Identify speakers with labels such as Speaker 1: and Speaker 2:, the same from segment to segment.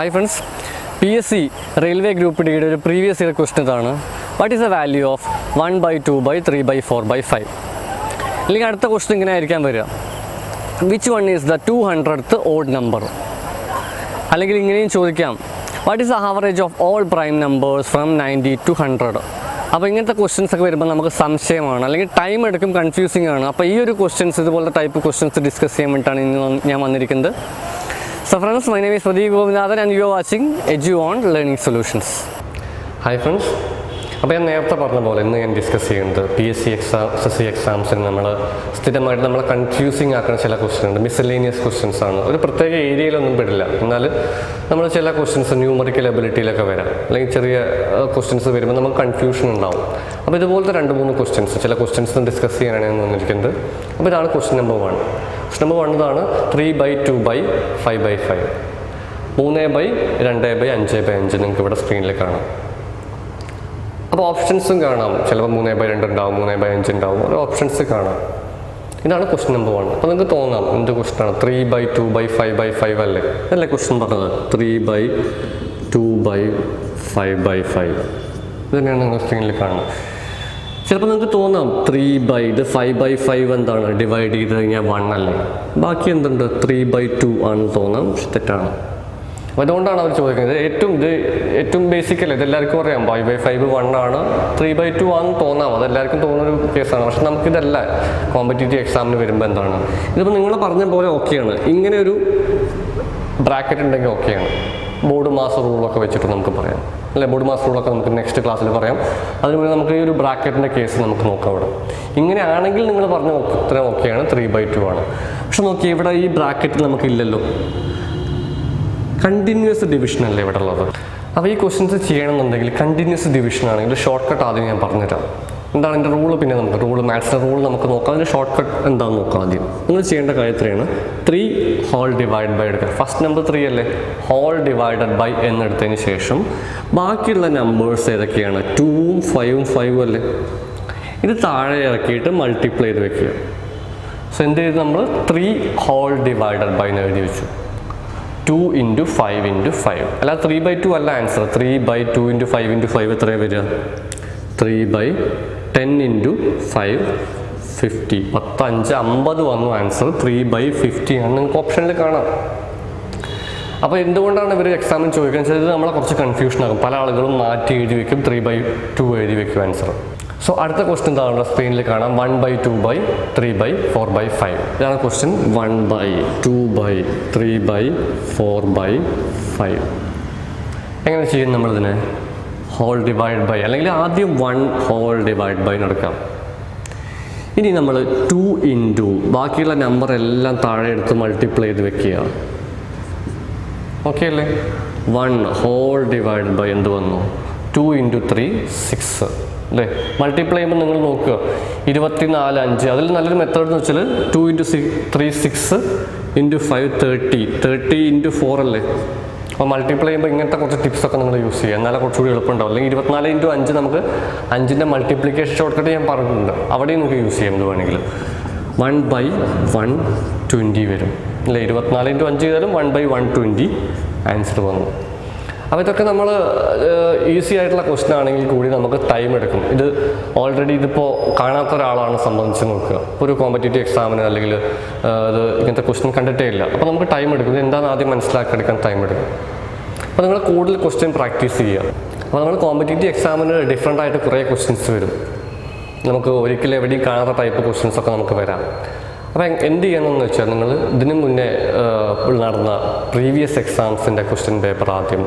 Speaker 1: Hi friends P S C railway group ഡിയുടെ ഒരു previous year question ഇതാണ് what is a value of one by two by three by four by five അല്ലെങ്കിൽ അടുത്ത question ഇങ്ങനെ ആയിരിക്കാൻ വരിക which one is the two hundred odd number അല്ലെങ്കിൽ ഇങ്ങനെയും ചോദിക്കാം what is the average of all prime numbers from ninety to hundred അപ്പോൾ ഇങ്ങനത്തെ ക്വസ്റ്റ്യൻസ് ഒക്കെ വരുമ്പോൾ നമുക്ക് സംശയമാണ് അല്ലെങ്കിൽ ടൈം എടുക്കും കൺഫ്യൂസിംഗ് ആണ് അപ്പോൾ ഈ ഒരു ക്വസ്റ്റ്യൻസ് ഇതുപോലത്തെ ടൈപ്പ് ക്വസ്റ്റ്യൻസ് ഡിസ്കസ് ചെയ്യാൻ വേണ്ടിയിട്ടാണ് ഇന്ന് ഞാൻ വന്നിരിക്കുന്നത് So friends, my name is Pradeep Govinathan and you are watching EduOn Learning Solutions. Hi friends, അപ്പോൾ ഞാൻ നേരത്തെ പറഞ്ഞ പോലെ ഇന്ന് ഞാൻ ഡിസ്കസ് ചെയ്യുന്നത് P S C exam S S C എക്സാംസിന് നമ്മൾ സ്ഥിരമായിട്ട് നമ്മളെ കൺഫ്യൂസിങ് ആക്കുന്ന ചില ക്വസ്റ്റ്യൻ ഉണ്ട് മിസലേനിയസ് ക്വസ്റ്റ്യൻസ് ആണ് ഒരു പ്രത്യേക ഏരിയയിലൊന്നും പെടില്ല എന്നാൽ നമ്മൾ ചില ക്വസ്റ്റ്യൻസ് ന്യൂമറിക്കൽ എബിലിറ്റിയിലൊക്കെ വരാം അല്ലെങ്കിൽ ചെറിയ ക്വസ്റ്റ്യൻസ് വരുമ്പോൾ നമുക്ക് കൺഫ്യൂഷൻ ഉണ്ടാവും അപ്പോൾ ഇതുപോലത്തെ രണ്ട് മൂന്ന് ക്വസ്റ്റ്യൻസ് ചില ക്വസ്റ്റ്യൻസ് ഡിസ്കസ് ചെയ്യാനാണ് ഞാൻ വന്നിരിക്കുന്നത് അപ്പോൾ ഇതാണ് question number one question number one ഇതാണ് three by two by five by five മൂന്ന് ബൈ രണ്ട് ബൈ അഞ്ച് ബൈ അഞ്ച് നിങ്ങൾക്ക് ഇവിടെ സ്ക്രീനിൽ കാണാം അപ്പോൾ ഓപ്ഷൻസും കാണാം ചിലപ്പോൾ മൂന്നേ ബൈ രണ്ട് ഉണ്ടാവും മൂന്നേ ബൈ അഞ്ച് ഉണ്ടാവും ഓരോ ഓപ്ഷൻസ് കാണാം ഇതാണ് ക്വസ്റ്റ്യൻ നമ്പർ വൺ അപ്പോൾ നിങ്ങൾക്ക് തോന്നാം എന്ത് ക്വസ്റ്റ്യനാണ് three by two by five by five അല്ലേ അല്ലേ ക്വസ്റ്റ്യൻ പറഞ്ഞത് three by two by five by five ഇത് തന്നെയാണ് നിങ്ങൾ സ്ക്രീനിൽ കാണുന്നത് ചിലപ്പോൾ നിങ്ങൾക്ക് തോന്നാം ത്രീ ബൈ ഇത് ഫൈവ് ബൈ ഫൈവ് എന്താണ് ഡിവൈഡ് ചെയ്ത് കഴിഞ്ഞാൽ വൺ അല്ലേ ബാക്കി എന്തുണ്ട് ത്രീ ബൈ ടു ആണെന്ന് തോന്നാം തെറ്റാണ് അതുകൊണ്ടാണ് അവർ ചോദിക്കുന്നത് ഏറ്റവും ഇത് ഏറ്റവും ബേസിക് അല്ലേ എല്ലാവർക്കും അറിയാം ഫൈവ് ബൈ ഫൈവ് വൺ ആണ് ത്രീ ബൈ ടു ആണെന്ന് തോന്നാം എല്ലാവർക്കും തോന്നുന്ന ഒരു കേസാണ് പക്ഷെ നമുക്കിതല്ല കോമ്പറ്റേറ്റീവ് എക്സാമിന് വരുമ്പോൾ എന്താണ് ഇതിപ്പോൾ നിങ്ങൾ പറഞ്ഞ പോലെ ഓക്കെയാണ് ഇങ്ങനെ ഒരു ബ്രാക്കറ്റ് ഉണ്ടെങ്കിൽ ഓക്കെയാണ് ബോർഡ് മാസ റൂളൊക്കെ വെച്ചിട്ട് നമുക്ക് പറയാം അല്ലെ ബോർഡ് മാസ് റൂളൊക്കെ നമുക്ക് നെക്സ്റ്റ് ക്ലാസ്സിൽ പറയാം അതുപോലെ നമുക്ക് ഈ ഒരു ബ്രാക്കറ്റിൻ്റെ കേസ് നമുക്ക് നോക്കാം ഇവിടെ ഇങ്ങനെയാണെങ്കിൽ നിങ്ങൾ പറഞ്ഞ ഉത്തരം ഓക്കെയാണ് ത്രീ ബൈ ടു ആണ് പക്ഷെ നോക്കി ഇവിടെ ഈ ബ്രാക്കറ്റ് നമുക്കില്ലല്ലോ കണ്ടിന്യൂസ് ഡിവിഷൻ അല്ലേ ഇവിടെ ഉള്ളത് അപ്പോൾ ഈ ക്വസ്റ്റ്യൻസ് ചെയ്യണമെന്നുണ്ടെങ്കിൽ കണ്ടിന്യൂസ് ഡിവിഷൻ ആണെങ്കിൽ ഷോർട്ട് കട്ട് ആദ്യം ഞാൻ പറഞ്ഞുതരാം എന്താണ് എൻ്റെ റൂള് പിന്നെ നമുക്ക് റൂള് മാത്സിൻ്റെ റൂൾ നമുക്ക് നോക്കാം അതിൻ്റെ ഷോർട്ട് കട്ട് എന്താണെന്ന് നോക്കാം ആദ്യം നിങ്ങൾ ചെയ്യേണ്ട എത്രയാണ് ത്രീ ഹോൾ ഡിവൈഡ് ബൈ എടുക്കുക ഫസ്റ്റ് നമ്പർ ത്രീ അല്ലേ ഹോൾ ഡിവൈഡഡ് ബൈ എന്നെടുത്തതിന് ശേഷം ബാക്കിയുള്ള നമ്പേഴ്സ് ഏതൊക്കെയാണ് ടൂവും ഫൈവും ഫൈവും അല്ലേ ഇത് താഴെ ഇറക്കിയിട്ട് മൾട്ടിപ്ലൈ ചെയ്ത് വെക്കുക സോ എന്ത് ചെയ്ത് നമ്മൾ ത്രീ ഹോൾ ഡിവൈഡഡ് ബൈ എന്ന് എഴുതി വെച്ചു two into five into five അല്ല ത്രീ ബൈ ടു അല്ല answer three by two into five into five എത്രയാണ് വരിക three by ten into five fifty പത്തഞ്ച് അമ്പത് വന്നു ആൻസർ ത്രീ ബൈ ഫിഫ്റ്റി ആണ് നിങ്ങൾക്ക് ഓപ്ഷനിൽ കാണാം അപ്പോൾ എന്തുകൊണ്ടാണ് ഇവർ എക്സാമിന് ചോദിക്കുന്നത് നമ്മളെ കുറച്ച് കൺഫ്യൂഷൻ ആകും പല ആളുകളും മാറ്റി എഴുതി വെക്കും ത്രീ ബൈ ടു എഴുതി വെക്കും ആൻസർ സോ അടുത്ത ക്വസ്റ്റ്യൻ താഴെ സ്ക്രീനിൽ കാണാം one by two by three by four by five ഇതാണ് question one by two by three by four by five എങ്ങനെ ചെയ്യും നമ്മളിതിനെ ഹോൾ ഡിവൈഡ് ബൈ അല്ലെങ്കിൽ ആദ്യം വൺ ഹോൾ ഡിവൈഡ് ബൈ നടക്കാം ഇനി നമ്മൾ ടു ടു ബാക്കിയുള്ള നമ്പർ എല്ലാം താഴെ എടുത്ത് മൾട്ടിപ്ലൈ ചെയ്ത് വെക്കുക ഓക്കെ അല്ലേ വൺ ഹോൾ ഡിവൈഡ് ബൈ എന്ത് വന്നു ടു ഇൻറ്റു ത്രീ സിക്സ് അല്ലേ മൾട്ടിപ്ലൈ ചെയ്യുമ്പോൾ നിങ്ങൾ നോക്കുക ഇരുപത്തിനാല് അഞ്ച് അതിൽ നല്ലൊരു മെത്തേഡ് എന്ന് വെച്ചാൽ two into six three six into five thirty thirty into four അല്ലേ അപ്പോൾ മൾട്ടിപ്ലൈ ചെയ്യുമ്പോൾ ഇങ്ങനത്തെ കുറച്ച് ടിപ്സ് ഒക്കെ നിങ്ങൾ യൂസ് ചെയ്യുക എന്നാലും കുറച്ചുകൂടി എളുപ്പമുണ്ടാവും അല്ലെങ്കിൽ ഇരുപത്തിനാല് ഇൻറ്റു അഞ്ച് നമുക്ക് അഞ്ചിൻ്റെ മൾട്ടിപ്ലിക്കേഷൻ ഷോർട്ട് കട്ട് ഞാൻ പറഞ്ഞിട്ടുണ്ട് അവിടെയും നിങ്ങൾക്ക് യൂസ് ചെയ്യാം വേണമെങ്കിൽ വൺ ബൈ വൺ ട്വൻറ്റി വരും അല്ലേ ഇരുപത്തിനാല് ഇൻറ്റു അഞ്ച് ചെയ്താലും one by one twenty answer വന്നു അപ്പോൾ ഇതൊക്കെ നമ്മൾ ഈസി ആയിട്ടുള്ള ക്വസ്റ്റൻ ആണെങ്കിൽ കൂടി നമുക്ക് ടൈം എടുക്കും ഇത് ഓൾറെഡി ഇതിപ്പോൾ കാണാത്ത ഒരാളാണ് സംബന്ധിച്ച് നോക്കുക ഒരു കോമ്പറ്റേറ്റീവ് എക്സാമിന് അല്ലെങ്കിൽ ഇത് ഇങ്ങനത്തെ ക്വസ്റ്റ്യൻ കണ്ടിട്ടേ ഇല്ല അപ്പോൾ നമുക്ക് ടൈം എടുക്കും ഇത് എന്താണെന്ന് ആദ്യം എടുക്കാൻ ടൈം എടുക്കും അപ്പോൾ നിങ്ങൾ കൂടുതൽ ക്വസ്റ്റ്യൻ പ്രാക്ടീസ് ചെയ്യുക അപ്പോൾ നമ്മൾ കോമ്പറ്റേറ്റീവ് എക്സാമിന് ഡിഫറെൻ്റ് ആയിട്ട് കുറേ ക്വസ്റ്റ്യൻസ് വരും നമുക്ക് ഒരിക്കലും എവിടെയും കാണാത്ത ടൈപ്പ് ക്വസ്റ്റ്യൻസ് ഒക്കെ നമുക്ക് വരാം അപ്പോൾ എന്ത് ചെയ്യണമെന്ന് വെച്ചാൽ നിങ്ങൾ ഇതിനു മുന്നേ നടന്ന പ്രീവിയസ് എക്സാംസിൻ്റെ ക്വസ്റ്റ്യൻ പേപ്പർ ആദ്യം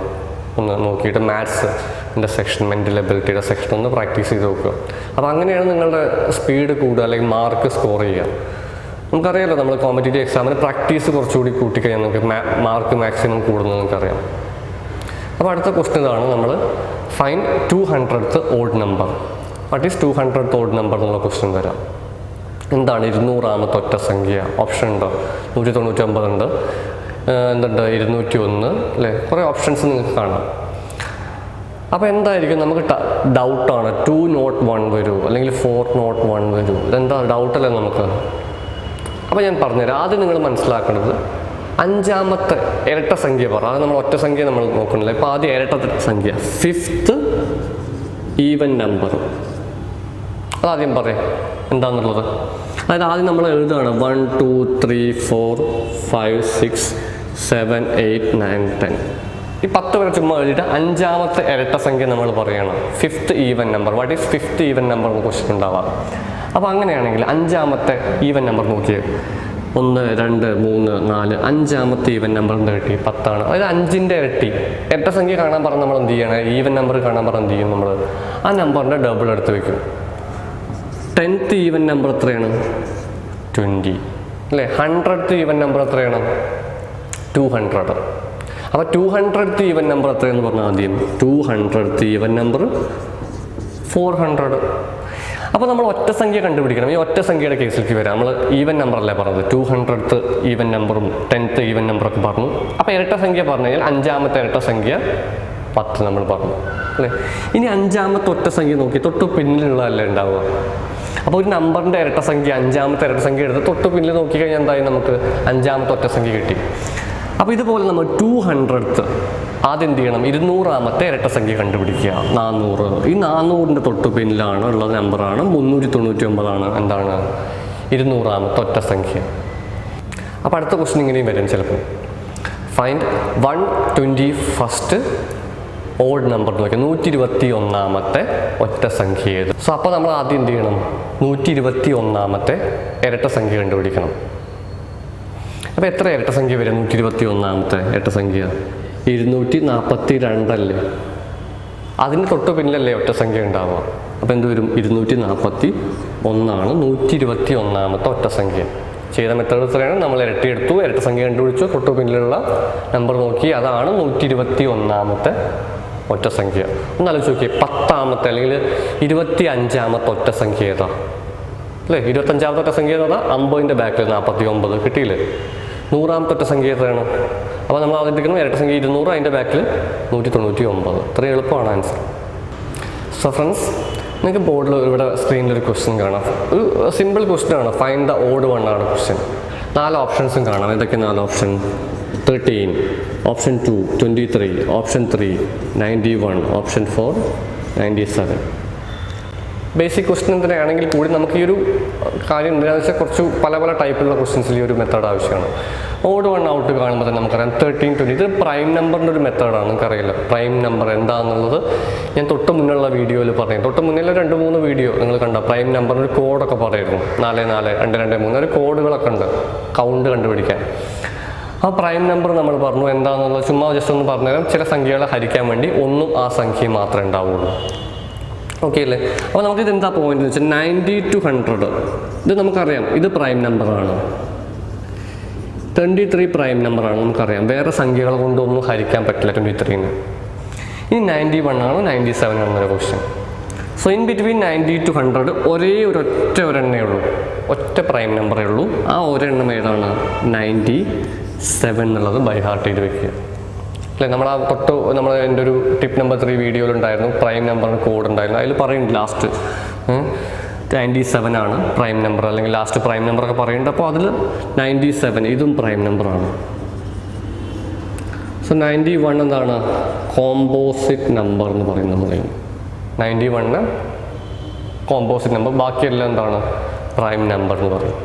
Speaker 1: ഒന്ന് നോക്കിയിട്ട് മാത്സിൻ്റെ സെക്ഷൻ മെൻ്റൽ എബിലിറ്റിയുടെ സെക്ഷൻ ഒന്ന് പ്രാക്ടീസ് ചെയ്ത് നോക്കുക അപ്പോൾ അങ്ങനെയാണ് നിങ്ങളുടെ സ്പീഡ് കൂടുക അല്ലെങ്കിൽ മാർക്ക് സ്കോർ ചെയ്യുക നമുക്കറിയാലോ നമ്മൾ കോമ്പറ്റേറ്റീവ് എക്സാമിന് പ്രാക്ടീസ് കുറച്ചുകൂടി കൂട്ടിക്കഴിഞ്ഞാൽ നമുക്ക് മാർക്ക് മാക്സിമം കൂടുന്നത് അറിയാം അപ്പോൾ അടുത്ത ക്വസ്റ്റ്യൻ ഇതാണ് നമ്മൾ find two hundredth odd number what is two hundredth odd number എന്നുള്ള ക്വസ്റ്റ്യൻ വരാം എന്താണ് ഇരുന്നൂറാമത്തെ ഒറ്റ സംഖ്യ ഓപ്ഷൻ ഉണ്ട് നൂറ്റി ഒമ്പത് ഉണ്ട് എന്തുണ്ട് ഇരുന്നൂറ്റി ഒന്ന് അല്ലേ കുറേ ഓപ്ഷൻസ് നിങ്ങൾക്ക് കാണാം അപ്പോൾ എന്തായിരിക്കും നമുക്ക് ഡൗട്ടാണ് ടു നോട്ട് വൺ വരൂ അല്ലെങ്കിൽ ഫോർ നോട്ട് വൺ വരൂ ഇതെന്താ ഡൗട്ടല്ലേ നമുക്ക് അപ്പോൾ ഞാൻ പറഞ്ഞുതരാം ആദ്യം നിങ്ങൾ മനസ്സിലാക്കേണ്ടത് അഞ്ചാമത്തെ ഇരട്ട സംഖ്യ പറ അത് നമ്മൾ ഒറ്റ സംഖ്യ നമ്മൾ നോക്കുന്നില്ല ഇപ്പോൾ ആദ്യം ഇരട്ട സംഖ്യ ഫിഫ്ത്ത് ഈവൻ നമ്പർ അതാദ്യം പറയാം എന്താണെന്നുള്ളത് അതായത് ആദ്യം നമ്മൾ എഴുതുകയാണ് one two three four five six seven eight nine ten ഈ പത്ത് വരെ ചുമ്മാ എഴുതിയിട്ട് അഞ്ചാമത്തെ ഇരട്ട സംഖ്യ നമ്മൾ പറയണം fifth even number what is fifth even number എന്ന് ക്വസ്റ്റൻ ഉണ്ടാവാം അപ്പോൾ അങ്ങനെയാണെങ്കിൽ അഞ്ചാമത്തെ ഈവൻ നമ്പർ നോക്കിയേ ഒന്ന് രണ്ട് മൂന്ന് നാല് അഞ്ചാമത്തെ ഈവൻ നമ്പർ നമ്പറിൻ്റെ കിട്ടി പത്താണ് അതായത് അഞ്ചിൻ്റെ ഇരട്ടി എട്ട സംഖ്യ കാണാൻ പറഞ്ഞാൽ നമ്മൾ എന്ത് ചെയ്യണം ഈവൻ നമ്പർ കാണാൻ പറഞ്ഞാൽ എന്ത് ചെയ്യും നമ്മൾ ആ നമ്പറിൻ്റെ ഡബിൾ എടുത്ത് വെക്കും ടെൻത്ത് ഈവൻ നമ്പർ എത്രയാണ് ട്വൻറ്റി അല്ലേ ഹൺഡ്രഡ് ഈവൻ നമ്പർ എത്രയാണ് ടു ഹൺഡ്രഡ് അപ്പോൾ ടു ഹൺഡ്രഡ് ഈവൻ നമ്പർ എത്രയെന്ന് പറഞ്ഞാൽ ആദ്യം two hundred even number four hundred അപ്പോൾ നമ്മൾ ഒറ്റ സംഖ്യ കണ്ടുപിടിക്കണം ഈ ഒറ്റ സംഖ്യയുടെ കേസിലേക്ക് വരാം നമ്മൾ ഈവൻ അല്ലേ പറഞ്ഞത് ടു ഹൺഡ്രഡ് ഈവൻ നമ്പറും ടെൻത്ത് ഈവൻ നമ്പറൊക്കെ പറഞ്ഞു അപ്പോൾ ഇരട്ട സംഖ്യ പറഞ്ഞു കഴിഞ്ഞാൽ അഞ്ചാമത്തെ ഇരട്ട സംഖ്യ പത്ത് നമ്മൾ പറഞ്ഞു അല്ലേ ഇനി അഞ്ചാമത്തെ ഒറ്റ സംഖ്യ നോക്കി തൊട്ട് പിന്നിലുള്ളതല്ലേ ഉണ്ടാവുക അപ്പോൾ ഒരു നമ്പറിൻ്റെ ഇരട്ട സംഖ്യ അഞ്ചാമത്തെ ഇരട്ട സംഖ്യ എടുത്ത് തൊട്ട് പിന്നിൽ നോക്കിക്കഴിഞ്ഞാൽ എന്തായി നമുക്ക് അഞ്ചാമത്തെ ഒറ്റ സംഖ്യ കിട്ടി അപ്പോൾ ഇതുപോലെ നമ്മൾ ടു ഹൺഡ്രഡ്ത്ത് ആദ്യം എന്ത് ചെയ്യണം ഇരുന്നൂറാമത്തെ ഇരട്ടസംഖ്യ കണ്ടുപിടിക്കുക നാനൂറ് ഈ നാനൂറിൻ്റെ തൊട്ട് പിന്നിലാണ് ഉള്ള നമ്പറാണ് മുന്നൂറ്റി തൊണ്ണൂറ്റി ഒമ്പതാണ് എന്താണ് ഇരുന്നൂറാമത്തെ ഒറ്റ സംഖ്യ അപ്പോൾ അടുത്ത ക്വസ്റ്റ്യൻ ഇങ്ങനെയും വരും ചിലപ്പോൾ find one twenty first odd number നോക്കിയാൽ നൂറ്റി ഇരുപത്തി ഒന്നാമത്തെ ഒറ്റ സംഖ്യ ഏത് സോ അപ്പോൾ നമ്മൾ ആദ്യം എന്ത് ചെയ്യണം നൂറ്റി ഇരുപത്തി ഒന്നാമത്തെ ഇരട്ട സംഖ്യ കണ്ടുപിടിക്കണം അപ്പോൾ എത്ര ഇരട്ടസംഖ്യ വരും നൂറ്റി ഇരുപത്തി ഒന്നാമത്തെ ഇരട്ടസംഖ്യ ഇരുന്നൂറ്റി നാൽപ്പത്തി രണ്ടല്ലേ അതിന് തൊട്ട് പിന്നിലല്ലേ ഒറ്റസംഖ്യ ഉണ്ടാവുക അപ്പോൾ എന്ത് വരും ഇരുന്നൂറ്റി നാൽപ്പത്തി ഒന്നാണ് നൂറ്റി ഇരുപത്തി ഒന്നാമത്തെ ഒറ്റസംഖ്യ ചെയ്ത മെത്തേഡ് എത്രയാണ് നമ്മൾ ഇരട്ടി എടുത്തു ഇരട്ടസംഖ്യ കണ്ടുപിടിച്ചു തൊട്ട് പിന്നിലുള്ള നമ്പർ നോക്കി അതാണ് നൂറ്റി ഇരുപത്തി ഒന്നാമത്തെ ഒറ്റസംഖ്യ ഒന്നാലോചിച്ച് നോക്കിയേ പത്താമത്തെ അല്ലെങ്കിൽ ഇരുപത്തി അഞ്ചാമത്തെ ഒറ്റസംഖ്യ ഏതാ അല്ലേ ഇരുപത്തഞ്ചാമത്തെ ഒറ്റസംഖ്യ ഏതാ പറഞ്ഞാൽ അമ്പതിൻ്റെ ബാക്കിൽ നാൽപ്പത്തി ഒമ്പത് കിട്ടിയില്ലേ നൂറാമത്തെ ഒറ്റ സംഖ്യ എത്രയാണ് അപ്പോൾ നമ്മൾ ആദ്യത്തേക്കുന്നത് ഇരട്ട സംഖ്യ ഇരുന്നൂറ് അതിൻ്റെ ബാക്കിൽ നൂറ്റി തൊണ്ണൂറ്റി ഒമ്പത് ഇത്രയും എളുപ്പമാണ് ആൻസർ സൊ ഫ്രണ്ട്സ് നിങ്ങൾക്ക് ബോർഡിൽ ഇവിടെ സ്ക്രീനിൽ ഒരു ക്വസ്റ്റ്യൻ കാണാം ഒരു സിമ്പിൾ ക്വസ്റ്റ്യൻ ആണ് ഫൈൻ ദ ഓഡ് വൺ ആണ് ക്വസ്റ്റ്യൻ നാല് ഓപ്ഷൻസും കാണാം ഏതൊക്കെ നാല് option thirteen option two twenty three option three ninety one option four ninety seven basic question ആണെങ്കിൽ കൂടി നമുക്ക് ഈ ഒരു കാര്യം എന്താണെന്ന് വെച്ചാൽ കുറച്ച് പല പല ടൈപ്പിലുള്ള ക്വസ്റ്റ്യൻസിൽ ഈ ഒരു മെത്തേഡ് ആവശ്യമാണ് ഓട് വൺ ഔട്ട് കാണുമ്പോൾ തന്നെ നമുക്കറിയാം തേർട്ടീൻ ട്വൻറ്റി ഇത് പ്രൈം നമ്പറിൻ്റെ ഒരു മെത്തേഡാണ് നമുക്കറിയില്ല പ്രൈം നമ്പർ എന്താണെന്നുള്ളത് ഞാൻ തൊട്ട് മുന്നിലുള്ള വീഡിയോയിൽ പറഞ്ഞു തൊട്ട് മുന്നിലെ രണ്ട് മൂന്ന് വീഡിയോ നിങ്ങൾ കണ്ട പ്രൈം നമ്പറിൻ്റെ ഒരു കോഡൊക്കെ പറയായിരുന്നു നാല് നാല് രണ്ട് രണ്ട് മൂന്ന് ഒരു കോഡുകളൊക്കെ ഉണ്ട് കൗണ്ട് കണ്ടുപിടിക്കാൻ ആ പ്രൈം നമ്പർ നമ്മൾ പറഞ്ഞു എന്താണെന്നുള്ളത് ചുമ്മാ ജസ്റ്റ് ഒന്ന് പറഞ്ഞുതരാം ചില സംഖ്യകളെ ഹരിക്കാൻ വേണ്ടി ഒന്നും ആ സംഖ്യ മാത്രമേ ഉണ്ടാവുള്ളൂ ഓക്കെ അല്ലേ അപ്പോൾ ഇത് എന്താ പോയിന്റ് വെച്ചാൽ നയൻറ്റി ടു ഹൺഡ്രഡ് ഇത് നമുക്കറിയാം ഇത് പ്രൈം നമ്പറാണ് ട്വൻറ്റി ത്രീ പ്രൈം നമ്പറാണ് നമുക്കറിയാം വേറെ സംഖ്യകൾ കൊണ്ടൊന്നും ഹരിക്കാൻ പറ്റില്ല ട്വൻറ്റി ത്രീന് ഇനി നയൻറ്റി വൺ ആണോ നയൻറ്റി സെവൻ ആണെന്നൊരു എന്നൊരു question so in between ninety to hundred ഒരേ ഒരു ഒറ്റ ഒരെണ്ണേ ഉള്ളൂ ഒറ്റ പ്രൈം നമ്പറേ ഉള്ളൂ ആ ഒരെണ്ണം ഏതാണ് നയൻറ്റി സെവൻ എന്നുള്ളത് ബൈ ഹാർട്ട് ചെയ്ത് വെക്കുക അല്ലെ നമ്മൾ ആ തൊട്ട് നമ്മൾ എൻ്റെ ഒരു ടിപ്പ് നമ്പർ ത്രീ വീഡിയോയിലുണ്ടായിരുന്നു പ്രൈം നമ്പറിന് കോഡ് ഉണ്ടായിരുന്നു അതിൽ പറയും ലാസ്റ്റ് നയൻറ്റി സെവൻ ആണ് പ്രൈം നമ്പർ അല്ലെങ്കിൽ ലാസ്റ്റ് പ്രൈം നമ്പറൊക്കെ പറയുന്നുണ്ട് അപ്പോൾ അതിൽ നയൻറ്റി സെവൻ ഇതും പ്രൈം നമ്പറാണ് സോ നയൻറ്റി വൺ എന്താണ് കോമ്പോസിറ്റ് നമ്പർ എന്ന് പറയുന്നത് നമ്മൾ നയൻറ്റി വണ്ണ് കോമ്പോസിറ്റ് നമ്പർ ബാക്കിയെല്ലാം എന്താണ് പ്രൈം നമ്പർ എന്ന് പറയും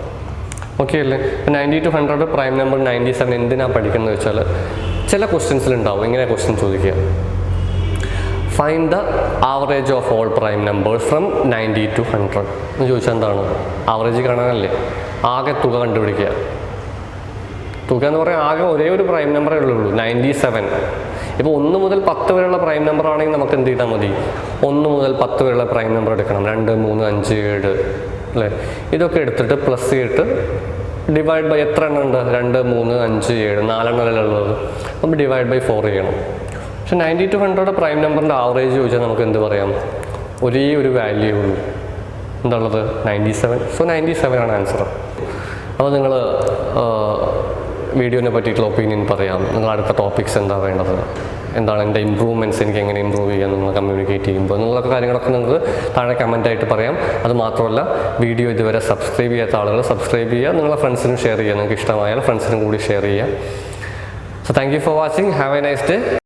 Speaker 1: ഓക്കെ അല്ലേ ninety to hundred prime number ninety seven എന്തിനാണ് പഠിക്കുന്നത് വെച്ചാൽ ചില ക്വസ്റ്റ്യൻസിലുണ്ടാവും ഇങ്ങനെ ക്വസ്റ്റ്യൻ ചോദിക്കുക find the average of all prime numbers from ninety to hundred എന്ന് ചോദിച്ചാൽ എന്താണ് ആവറേജ് കാണാനല്ലേ ആകെ തുക കണ്ടുപിടിക്കുക തുക എന്ന് പറയാൻ ആകെ ഒരേ ഒരു പ്രൈം നമ്പറേ ഉള്ളൂ നയൻറ്റി സെവൻ ഇപ്പോൾ ഒന്ന് മുതൽ പത്ത് വരെയുള്ള പ്രൈം നമ്പർ ആണെങ്കിൽ നമുക്ക് എന്ത് ചെയ്താൽ മതി ഒന്ന് മുതൽ പത്ത് വരെയുള്ള പ്രൈം നമ്പർ എടുക്കണം രണ്ട് മൂന്ന് അഞ്ച് ഏഴ് അല്ലേ ഇതൊക്കെ എടുത്തിട്ട് പ്ലസ് ചെയ്തിട്ട് ഡിവൈഡ് ബൈ എത്ര എണ്ണം ഉണ്ട് രണ്ട് മൂന്ന് അഞ്ച് ഏഴ് നാലെണ്ണത്തിലുള്ളത് നമ്മൾ ഡിവൈഡ് ബൈ ഫോർ ചെയ്യണം പക്ഷെ നയൻറ്റി ടു ഹൺഡ്രഡ് പ്രൈം നമ്പറിൻ്റെ ആവറേജ് ചോദിച്ചാൽ നമുക്ക് എന്ത് പറയാം ഒരേ ഒരു വാല്യൂ ഉള്ളൂ എന്തുള്ളത് ninety seven so ninety seven ആണ് ആൻസർ അപ്പോൾ നിങ്ങൾ വീഡിയോനെ പറ്റിയിട്ടുള്ള ഒപ്പീനിയൻ പറയാം നിങ്ങൾ അടുത്ത ടോപ്പിക്സ് എന്താ വേണ്ടത് എന്താണ് എൻ്റെ ഇമ്പ്രൂവ്മെൻറ്റ്സ് എനിക്ക് എങ്ങനെ ഇമ്പ്രൂവ് ചെയ്യാം നിങ്ങൾ കമ്മ്യൂണിക്കേറ്റ് ചെയ്യുമ്പോൾ എന്നുള്ളൊക്കെ കാര്യങ്ങളൊക്കെ നിങ്ങൾക്ക് താഴെ കമൻറ്റായിട്ട് പറയാം അത് മാത്രമല്ല വീഡിയോ ഇതുവരെ സബ്സ്ക്രൈബ് ചെയ്യാത്ത ആളുകൾ സബ്സ്ക്രൈബ് ചെയ്യുക നിങ്ങളെ ഫ്രണ്ട്സിനും ഷെയർ ചെയ്യുക നിങ്ങൾക്ക് ഇഷ്ടമായാൽ ഫ്രണ്ട്സിനും കൂടി ഷെയർ ചെയ്യുക so thank you for watching have a nice day